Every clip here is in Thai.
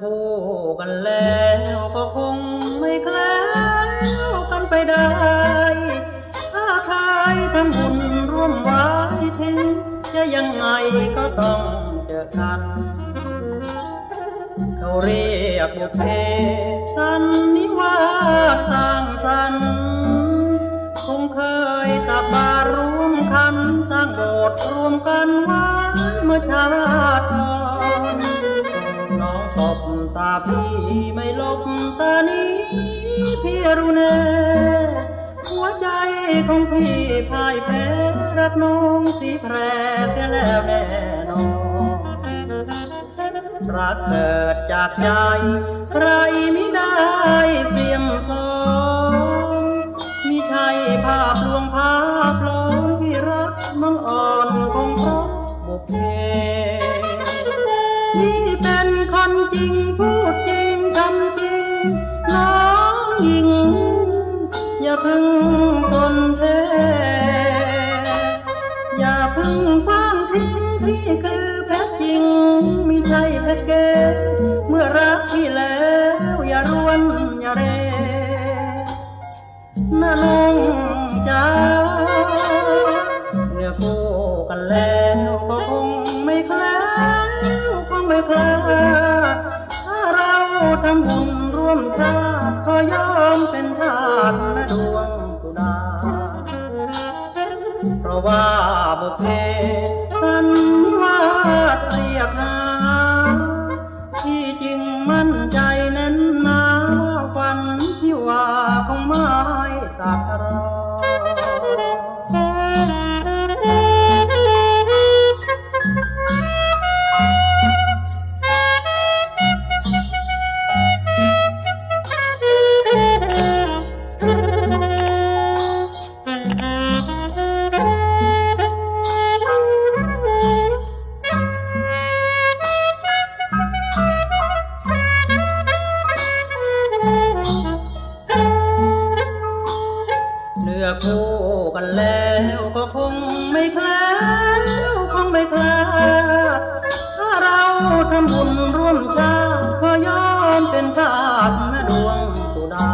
คู่กันแล้วก็คงไม่แคล้วกันไปได้ ถ้าใครทำบุญร่วมไว้ถึงจะยังไงก็ต้องเจอกัน เขาเรียกบุพเพสันนิวาสสร้างสรรค์คงเคยตักบาตรร่วมคันสร้างโบสถ์รวมกันไว้เมื่อชาติ ตาพี่ไม่ลบตานี้พี่รู้แน่หัวใจของพี่พ่ายแพ้รักน้องสีแพรเสียแล้วแน่นอนรักเกิดจากใจ ใครไม่ได้เสียมสองมิใช่ภาพ อย่าพึ่งทนแท้อย่าพึ่งฟังทิ้งพี่คือเพชรจริงมิใช่เพชรเกเมื่อรักพี่แล้วอย่ารวนอย่าเรน่าลงจ้าเนื้อคู่กันแล้วก็คงไม่คล้วคงไม่คล้วถ้าเราทำบุญ็คงไม่แคล้วคงไม่แคล้วถ้าเราทำบุญร่วมใจก็ยอมเป็นทาสแม่ดวงสุดา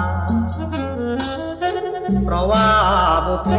เพราะว่าบุพเพ